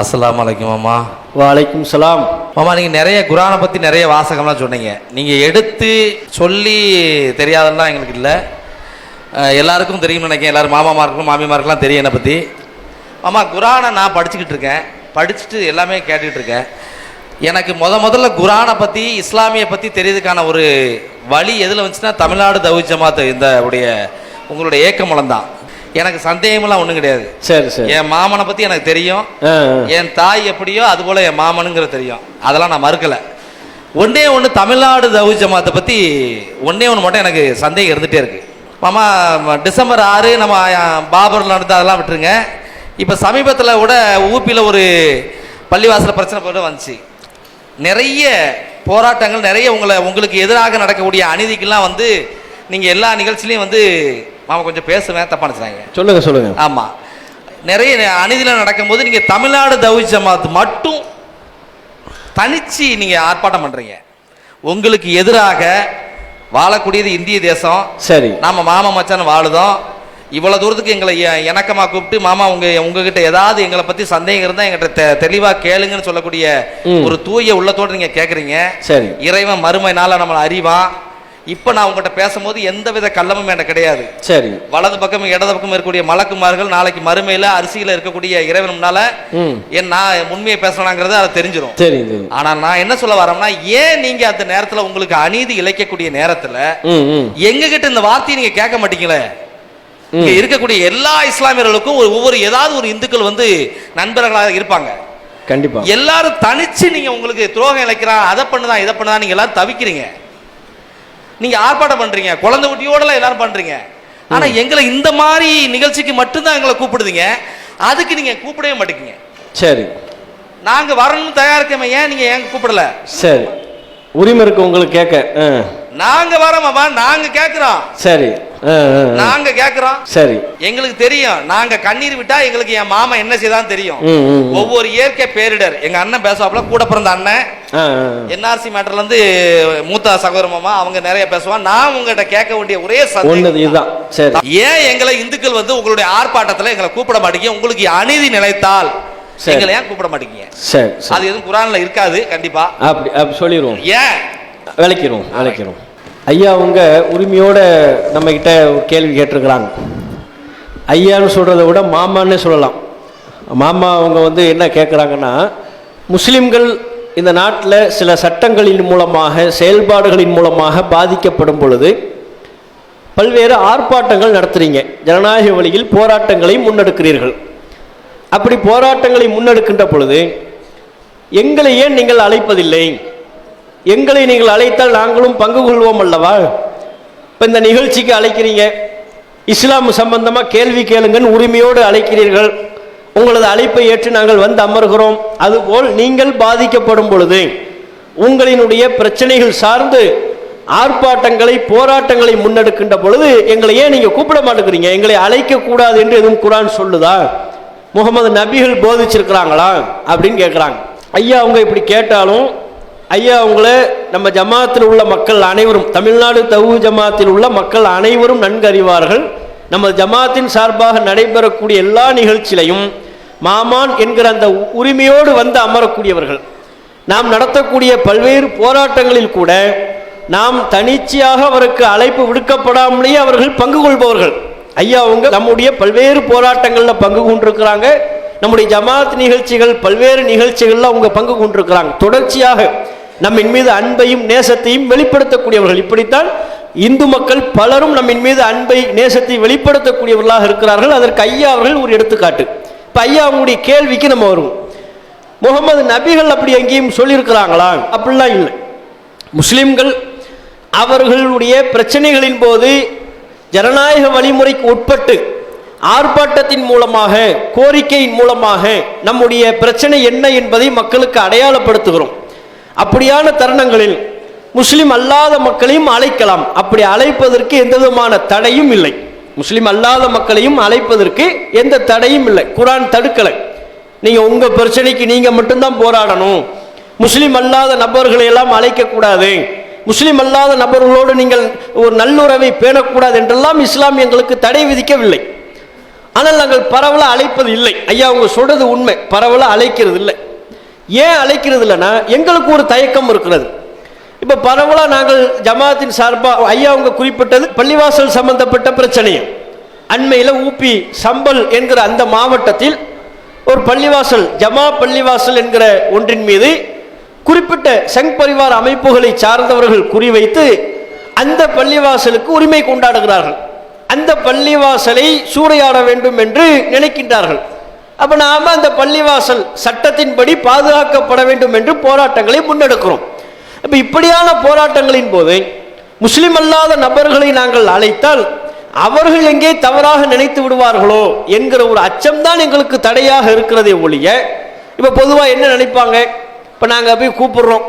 அஸ்ஸலாமு அலைக்கும் மாமா வலைக்கும் சலாம் மாமா நீங்கள் நிறைய குரானை பற்றி நிறைய வாசகம்லாம் சொன்னீங்க. நீங்கள் எடுத்து சொல்லி தெரியாதெல்லாம் எங்களுக்கு இல்லை. எல்லாருக்கும் தெரியும்னு நினைக்கிறேன். எல்லாரும் மாமாமாருக்கும் மாமிமாருக்கெல்லாம் தெரியும் என்னை பற்றி மாமா குரானை நான் படிச்சுக்கிட்டு இருக்கேன். படிச்சுட்டு எல்லாமே கேட்டுக்கிட்டு இருக்கேன். எனக்கு முத முதல்ல குரானை பற்றி இஸ்லாமிய பற்றி தெரியறதுக்கான ஒரு வழி எதில் வந்துச்சுன்னா தமிழ்நாடு தவி ஜமாத் இந்த உடைய உங்களுடைய ஏக்கமலம் தான். எனக்கு சந்தேகமெல்லாம் ஒன்றும் கிடையாது. சரி சரி. என் மாமனை பற்றி எனக்கு தெரியும். என் தாய் எப்படியோ அது போல என் மாமனுங்கிறது தெரியும். அதெல்லாம் நான் மறுக்கலை. ஒன்றே ஒன்று தமிழ்நாடு தவு ஜமாத்தை பற்றி ஒன்றே ஒன்று மட்டும் எனக்கு சந்தேகம் இருந்துகிட்டே இருக்கு. மாமா டிசம்பர் ஆறு நம்ம பாபரில் நடந்து அதெல்லாம் விட்டுருங்க. இப்போ சமீபத்தில் கூட ஊப்பியில் ஒரு பள்ளிவாசல் பிரச்சனை போட்டு வந்துச்சு. நிறைய போராட்டங்கள் நிறைய உங்களை உங்களுக்கு எதிராக நடக்கக்கூடிய அநீதிக்கெல்லாம் வந்து நீங்கள் எல்லா நிகழ்ச்சிலையும் வந்து மாமா கொஞ்சம் பேசுவேன் தப்பா நினச்சினாங்க சொல்லுங்க சொல்லுங்க. ஆமாம் நிறைய அநீதியில் நடக்கும்போது நீங்கள் தமிழ்நாடு தவி ஜமாத் மட்டும் தனிச்சு நீங்கள் ஆர்ப்பாட்டம் பண்ணுறீங்க உங்களுக்கு எதிராக வாழக்கூடியது இந்திய தேசம். சரி. நாம மாமா மச்சான் வாழுதோம். இவ்வளவு தூரத்துக்கு எங்களை எ- இணக்கமா கூப்பிட்டு மாமா உங்க உங்ககிட்ட ஏதாவது எங்களை பத்தி சந்தேகம் இருந்தா எங்கிட்ட தெ- தெளிவா கேளுங்கன்னு சொல்லக்கூடிய. ஒரு தூய உள்ளத்தோட நீங்க கேக்குறீங்க. சரி. இறைவன் மறுமை நாள நம்மளை அறிவான். இப்ப நான் உங்ககிட்ட பேசும்போது எந்த வித கள்ளமும் எனக்கு கிடையாது. சரி. வலது பக்கம் இடது பக்கம் இருக்கக்கூடிய மலக்குமார்கள் நாளைக்கு மறுமையில அரிசியில இருக்கக்கூடிய இறைவன் முன்னால ம். என் நான் உண்மையை பேசலாங்கிறது அதை தெரிஞ்சிடும் சரி ஆனா நான் என்ன சொல்ல வரேன்னா ஏன் நீங்க அந்த நேரத்துல உங்களுக்கு அநீதி இழைக்கக்கூடிய நேரத்துல ம் ம். எங்க கிட்ட இந்த வார்த்தையை நீங்க கேட்க மாட்டீங்களே. இங்க இருக்கக்கூடிய எல்லா இஸ்லாமியர்களுக்கும் ஒரு ஒவ்வொரு ஏதாவது ஒரு இந்துக்கள் வந்து நண்பர்களாக இருப்பாங்க. கண்டிப்பா. எல்லாரும் தனிச்சு நீங்க உங்களுக்கு துரோகம் இழைக்கிறான் அதை பண்ணுதான் இதை பண்ணுதான் நீங்க எல்லாரும் தவிக்கிறீங்க. நீங்க ஆர்ப்பாட்டம் பண்றீங்க. குழந்தை குட்டியோடலாம் எல்லாரும் பண்றீங்க. ஆனா எங்களை இந்த மாதிரி நிகழ்ச்சிக்கு மட்டும்தான் எங்களை கூப்பிடுதீங்க. அதுக்கு நீங்க கூப்பிடவே மாட்டேங்க. சரி. நாங்க வரணும்னு தயாரிக்கமே ஏன் நீங்க ஏன் கூப்பிடல? சரி. உரிமை இருக்கு உங்களுக்கு கேட்க. ஆ. நாங்க வரோமாமா நாங்க கேக்குறோம். சரி. நாங்க கேக்குறோம். சரி. எங்களுக்கு தெரியும். நாங்க கண்ணீர் விட்டா எங்களுக்கு என் மாமா என்ன செய்தான் தெரியும். ஒவ்வொரு இயற்கை பேரிடர். எங்க அண்ணன் பேசுவாப்புல கூட பிறந்த அண்ணன். என்ஆர்சி மேட்டர்ல இருந்து மூத்த சகோதர மாமா அவங்க நிறைய பேசுவான் நான் உங்ககிட்ட கேட்க வேண்டிய ஒரே இதுதான். சரி. ஏன் எங்களை இந்துக்கள் வந்து உங்களுடைய ஆர்ப்பாட்டத்துல எங்களை கூப்பிட மாட்டீங்க? உங்களுக்கு அநீதி நிலைத்தால். எங்களை ஏன் கூப்பிட மாட்டீங்க? அது எதுவும் குரான்ல இருக்காது கண்டிப்பா. அப்படி அப்படி சொல்லிடுவோம் ஏன்? விளக்கிடுவோம் விளக்கிடுவோம் ஐயா அவங்க உரிமையோட நம்மக்கிட்ட ஒரு கேள்வி கேட்டிருக்கிறாங்க. ஐயான்னு சொல்கிறத விட மாமான்னு சொல்லலாம். மாமா அவங்க வந்து என்ன கேட்குறாங்கன்னா முஸ்லீம்கள் இந்த நாட்டில் சில சட்டங்களின் மூலமாக செயல்பாடுகளின் மூலமாக பாதிக்கப்படும் பொழுது பல்வேறு ஆர்ப்பாட்டங்கள் நடத்துகிறீங்க ஜனநாயக வழியில் போராட்டங்களை முன்னெடுக்கிறீர்கள். அப்படி போராட்டங்களை முன்னெடுக்கின்ற பொழுது எங்களை ஏன் நீங்கள் அழைப்பதில்லை? எங்களை நீங்கள் அழைத்தால் நாங்களும் பங்கு கொள்வோம் அல்லவா? இப்போ இந்த நிகழ்ச்சிக்கு அழைக்கிறீங்க. இஸ்லாம் சம்பந்தமாக கேள்வி கேளுங்கன்னு உரிமையோடு அழைக்கிறீர்கள். உங்களது அழைப்பை ஏற்று நாங்கள் வந்து அமர்கிறோம். அதுபோல் நீங்கள் பாதிக்கப்படும் பொழுது உங்களினுடைய பிரச்சனைகள் சார்ந்து ஆர்ப்பாட்டங்களை போராட்டங்களை முன்னெடுக்கின்ற பொழுது எங்களை ஏன் நீங்கள் கூப்பிட மாட்டேங்கிறீங்க? எங்களை அழைக்கக்கூடாது என்று எதுவும் குரான் சொல்லுதா? முகமது நபிகள் போதிச்சிருக்கிறாங்களா? அப்படின்னு கேட்குறாங்க ஐயா அவங்க இப்படி கேட்டாலும் ஐயா அவங்கள நம்ம ஜமாத்தில் உள்ள மக்கள் அனைவரும் தமிழ்நாடு தவு ஜமாத்தில் உள்ள மக்கள் அனைவரும் நன்கு அறிவார்கள் நம்ம ஜமாத்தின் சார்பாக நடைபெறக்கூடிய எல்லா நிகழ்ச்சியிலையும் மாமான் என்கிற அந்த உ- உரிமையோடு வந்து அமரக்கூடியவர்கள். நாம் நடத்தக்கூடிய பல்வேறு போராட்டங்களில் கூட நாம் தனிச்சையாக அவருக்கு அழைப்பு விடுக்கப்படாமலேயே அவர்கள் பங்கு கொள்பவர்கள். ஐயா அவங்க நம்முடைய பல்வேறு போராட்டங்களில் பங்கு கொண்டிருக்கிறாங்க. நம்முடைய ஜமாத் நிகழ்ச்சிகள் பல்வேறு நிகழ்ச்சிகளில் அவங்க பங்கு கொண்டிருக்கிறாங்க. தொடர்ச்சியாக நம்மின் மீது அன்பையும் நேசத்தையும் வெளிப்படுத்தக்கூடியவர்கள். இப்படித்தான் இந்து மக்கள் பலரும் நம்மின் மீது அன்பை நேசத்தை வெளிப்படுத்தக்கூடியவர்களாக இருக்கிறார்கள். அதற்கு ஐயா அவர்கள் ஒரு எடுத்துக்காட்டு. இப்போ ஐயா அவங்களுடைய கேள்விக்கு நம்ம வருவோம். முகமது நபிகள் அப்படி எங்கேயும் சொல்லியிருக்கிறாங்களா? அப்படிலாம் இல்லை. முஸ்லிம்கள் அவர்களுடைய பிரச்சனைகளின் போது ஜனநாயக வழிமுறைக்கு உட்பட்டு ஆர்ப்பாட்டத்தின் மூலமாக கோரிக்கையின் மூலமாக நம்முடைய பிரச்சனை என்ன என்பதை மக்களுக்கு அடையாளப்படுத்துகிறோம். அப்படியான தருணங்களில் முஸ்லிம் அல்லாத மக்களையும் அழைக்கலாம். அப்படி அழைப்பதற்கு எந்த விதமான தடையும் இல்லை. முஸ்லீம் அல்லாத மக்களையும் அழைப்பதற்கு எந்த தடையும் இல்லை. குரான் தடுக்கலை. நீங்கள் உங்கள் பிரச்சனைக்கு நீங்கள் மட்டும்தான் போராடணும். முஸ்லீம் அல்லாத நபர்களை எல்லாம் அழைக்கக்கூடாது. முஸ்லீம் அல்லாத நபர்களோடு நீங்கள் ஒரு நல்லுறவை பேணக்கூடாது என்றெல்லாம் இஸ்லாம் எங்களுக்கு தடை விதிக்கவில்லை. ஆனால் நாங்கள் பரவலாக அழைப்பது இல்லை ஐயா அவங்க சொல்றது உண்மை. பரவலாக அழைக்கிறது இல்லை ஏன் அழைக்கிறது இல்லைன்னா எங்களுக்கு ஒரு தயக்கம் இருக்கிறது. இப்போ பரவலாக நாங்கள் ஜமாத்தின் சார்பாக ஐயா அவங்க குறிப்பிட்டது பள்ளிவாசல் சம்பந்தப்பட்ட பிரச்சனையும் அண்மையில் ஊப்பி சம்பல் என்கிற அந்த மாவட்டத்தில் ஒரு பள்ளிவாசல் ஜமா பள்ளிவாசல் என்கிற ஒன்றின் மீது குறிப்பிட்ட சங் பரிவார அமைப்புகளை சார்ந்தவர்கள் குறிவைத்து அந்த பள்ளிவாசலுக்கு உரிமை கொண்டாடுகிறார்கள். அந்த பள்ளிவாசலை சூறையாட வேண்டும் என்று நினைக்கின்றார்கள். அப்போ நாம் அந்த பள்ளிவாசல் சட்டத்தின்படி பாதுகாக்கப்பட வேண்டும் என்று போராட்டங்களை முன்னெடுக்கிறோம். அப்போ இப்படியான போராட்டங்களின் போது முஸ்லிம் அல்லாத நபர்களை நாங்கள் அழைத்தால் அவர்கள் எங்கே தவறாக நினைத்து விடுவார்களோ என்கிற ஒரு அச்சம்தான் எங்களுக்கு தடையாக இருக்கிறதே ஒழிய இப்போ பொதுவாக என்ன நினைப்பாங்க? இப்போ நாங்கள் போய் கூப்பிடுறோம்.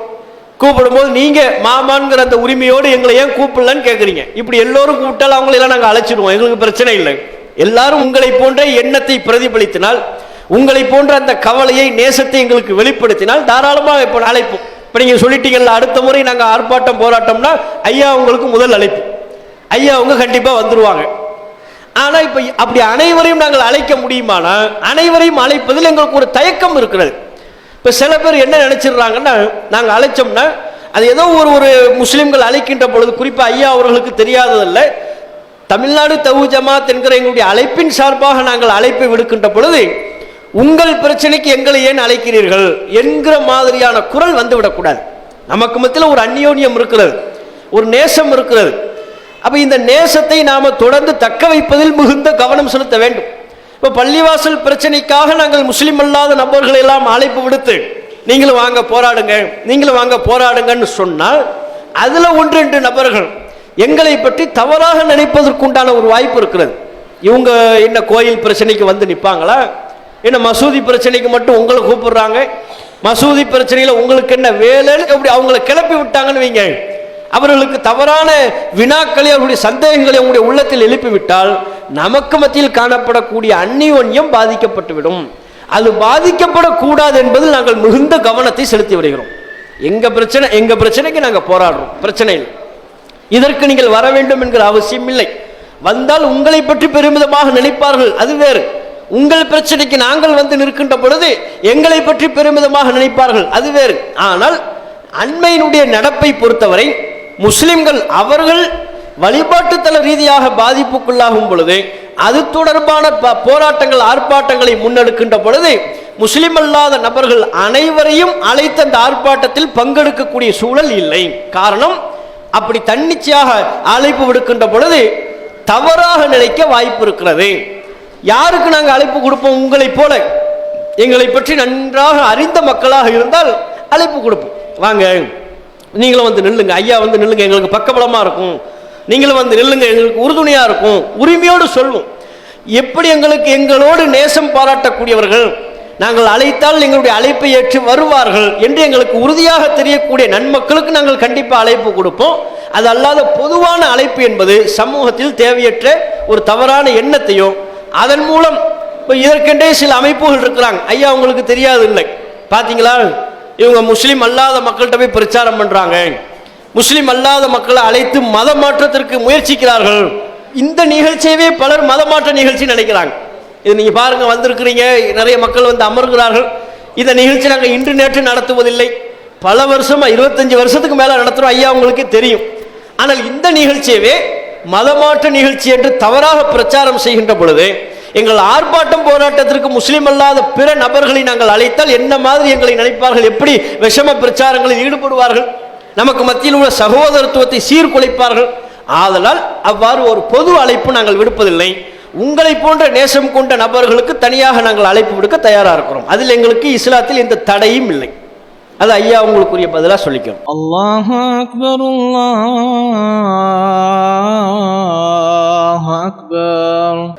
கூப்பிடும்போது நீங்கள் மாமான்கிற அந்த உரிமையோடு எங்களை ஏன் கூப்பிடலன்னு கேட்குறீங்க இப்படி எல்லோரும் கூப்பிட்டாலும் அவங்களெல்லாம் நாங்கள் அழைச்சிடுவோம். எங்களுக்கு பிரச்சனை இல்லை. எல்லாரும் உங்களை போன்ற எண்ணத்தை பிரதிபலித்தினால் உங்களை போன்ற அந்த கவலையை நேசத்தை எங்களுக்கு வெளிப்படுத்தினால் தாராளமாக இப்போ அழைப்போம் இப்போ நீங்கள் சொல்லிட்டீங்கல்ல அடுத்த முறை நாங்கள் ஆர்ப்பாட்டம் போராட்டம்னா ஐயா உங்களுக்கு முதல் அழைப்பு. ஐயா அவங்க கண்டிப்பாக வந்துருவாங்க. ஆனால் இப்போ அப்படி அனைவரையும் நாங்கள் அழைக்க முடியுமானா அனைவரையும் அழைப்பதில் எங்களுக்கு ஒரு தயக்கம் இருக்கிறது. இப்போ சில பேர் என்ன நினச்சிடுறாங்கன்னா நாங்கள் அழைச்சோம்னா அது ஏதோ ஒரு ஒரு முஸ்லீம்கள் அழைக்கின்ற பொழுது குறிப்பாக ஐயா அவர்களுக்கு தெரியாததில்லை தமிழ்நாடு தவு ஜமாத் என்கிற எங்களுடைய அழைப்பின் சார்பாக நாங்கள் அழைப்பை விடுக்கின்ற பொழுது உங்கள் பிரச்சனைக்கு எங்களை ஏன் அழைக்கிறீர்கள் என்கிற மாதிரியான குரல் வந்துவிடக்கூடாது. நமக்கு மத்தியில் ஒரு அந்யோன்யம் இருக்கிறது ஒரு நேசம் இருக்கிறது. அப்போ இந்த நேசத்தை நாம் தொடர்ந்து தக்க வைப்பதில் மிகுந்த கவனம் செலுத்த வேண்டும். இப்போ பள்ளிவாசல் பிரச்சனைக்காக நாங்கள் முஸ்லீம் அல்லாத நபர்களை எல்லாம் அழைப்பு விடுத்து நீங்களும் வாங்க போராடுங்க நீங்களும் வாங்க போராடுங்கன்னு சொன்னால் அதில் ஒன்று ரெண்டு நபர்கள் எங்களை பற்றி தவறாக நினைப்பதற்குண்டான ஒரு வாய்ப்பு இருக்கிறது. இவங்க என்ன கோயில் பிரச்சனைக்கு வந்து நிற்பாங்களா என்ன மசூதி பிரச்சனைக்கு மட்டும் உங்களை கூப்பிடுறாங்க? மசூதி பிரச்சனையில் உங்களுக்கு என்ன வேலைன்னு அப்படி அவங்களை கிளப்பி விட்டாங்கன்னு வைங்க. அவர்களுக்கு தவறான வினாக்களை அவருடைய சந்தேகங்களை அவங்களுடைய உள்ளத்தில் எழுப்பிவிட்டால் நமக்கு மத்தியில் காணப்படக்கூடிய அந்நியோன்யம் பாதிக்கப்பட்டுவிடும். அது பாதிக்கப்படக்கூடாது என்பதில் நாங்கள் மிகுந்த கவனத்தை செலுத்தி வருகிறோம். எங்கள் பிரச்சனை எங்கள் பிரச்சனைக்கு நாங்கள் போராடுறோம் பிரச்சனை இல்லை இதற்கு நீங்கள் வர வேண்டும் என்கிற அவசியம் இல்லை வந்தால் உங்களை பற்றி பெருமிதமாக நினைப்பார்கள் அது வேறு. உங்கள் பிரச்சனைக்கு நாங்கள் வந்து நிற்கின்ற பொழுது எங்களை பற்றி பெருமிதமாக நினைப்பார்கள். அது வேறு. ஆனால் அண்மையினுடைய நடப்பை பொறுத்தவரை முஸ்லிம்கள் அவர்கள் வழிபாட்டுத்தல ரீதியாக பாதிப்புக்குள்ளாகும் பொழுது அது தொடர்பான ப- போராட்டங்கள் ஆர்ப்பாட்டங்களை முன்னெடுக்கின்ற பொழுது முஸ்லிம் அல்லாத நபர்கள் அனைவரையும் அழைத்து அந்த ஆர்ப்பாட்டத்தில் பங்கெடுக்கக்கூடிய சூழல் இல்லை. காரணம் அப்படி தன்னிச்சையாக அழைப்பு விடுக்கின்ற பொழுது தவறாக நினைக்க வாய்ப்பு இருக்கிறது. யாருக்கு நாங்கள் அழைப்பு கொடுப்போம்? உங்களைப் போல. எங்களை பற்றி நன்றாக அறிந்த மக்களாக இருந்தால் அழைப்பு கொடுப்போம். வாங்க. நீங்களும் வந்து நில்லுங்க. ஐயா வந்து நில்லுங்க. எங்களுக்கு பக்கபலமாக இருக்கும். நீங்களும் வந்து நில்லுங்க. எங்களுக்கு உறுதுணையாக இருக்கும். உரிமையோடு சொல்வோம். எப்படி எங்களுக்கு எங்களோடு நேசம் பாராட்டக்கூடியவர்கள் நாங்கள் அழைத்தால் எங்களுடைய அழைப்பை ஏற்று வருவார்கள் என்று எங்களுக்கு உறுதியாக தெரியக்கூடிய நன்மக்களுக்கு நாங்கள் கண்டிப்பாக அழைப்பு கொடுப்போம். அது அல்லாத பொதுவான அழைப்பு என்பது சமூகத்தில் தேவையற்ற ஒரு தவறான எண்ணத்தையும் அதன் மூலம் இப்போ இதற்கென்றே சில அமைப்புகள் இருக்கிறாங்க. ஐயா உங்களுக்கு தெரியாது இல்லை. பார்த்தீங்களா இவங்க முஸ்லீம் அல்லாத மக்கள்கிட்ட போய் பிரச்சாரம் பண்ணுறாங்க முஸ்லீம் அல்லாத மக்களை அழைத்து மத மாற்றத்திற்கு முயற்சிக்கிறார்கள். இந்த நிகழ்ச்சியவே பலர் மத மாற்ற நிகழ்ச்சி நினைக்கிறாங்க. இது நீங்கள் பாருங்கள் வந்திருக்கிறீங்க. நிறைய மக்கள் வந்து அமர்கிறார்கள். இந்த நிகழ்ச்சி நாங்கள் இன்று நேற்று நடத்துவதில்லை. பல வருஷமாக இருபத்தஞ்சி வருஷத்துக்கு மேலே நடத்துகிறோம் ஐயா உங்களுக்கே தெரியும். ஆனால் இந்த நிகழ்ச்சியவே மதமாற்ற நிகழ்ச்சி என்று தவறாக பிரச்சாரம் செய்கின்ற பொழுது எங்கள் ஆர்ப்பாட்டம் போராட்டத்திற்கு முஸ்லீம் அல்லாத பிற நபர்களை நாங்கள் அழைத்தால் என்ன மாதிரி எங்களை நினைப்பார்கள்? எப்படி விஷம பிரச்சாரங்களில் ஈடுபடுவார்கள்? நமக்கு மத்தியில் உள்ள சகோதரத்துவத்தை சீர்குலைப்பார்கள்? ஆதலால் அவ்வாறு ஒரு பொது அழைப்பு நாங்கள் விடுப்பதில்லை. உங்களை போன்ற நேசம் கொண்ட நபர்களுக்கு தனியாக நாங்கள் அழைப்பு விடுக்க தயாராக இருக்கிறோம். அதில் எங்களுக்கு இஸ்லாத்தில் எந்த தடையும் இல்லை. அது ஐயா உங்களுக்குரிய பதிலாக சொல்லிக்கணும். அல்லாஹ் அக்பர் அல்லாஹ் அக்பர்.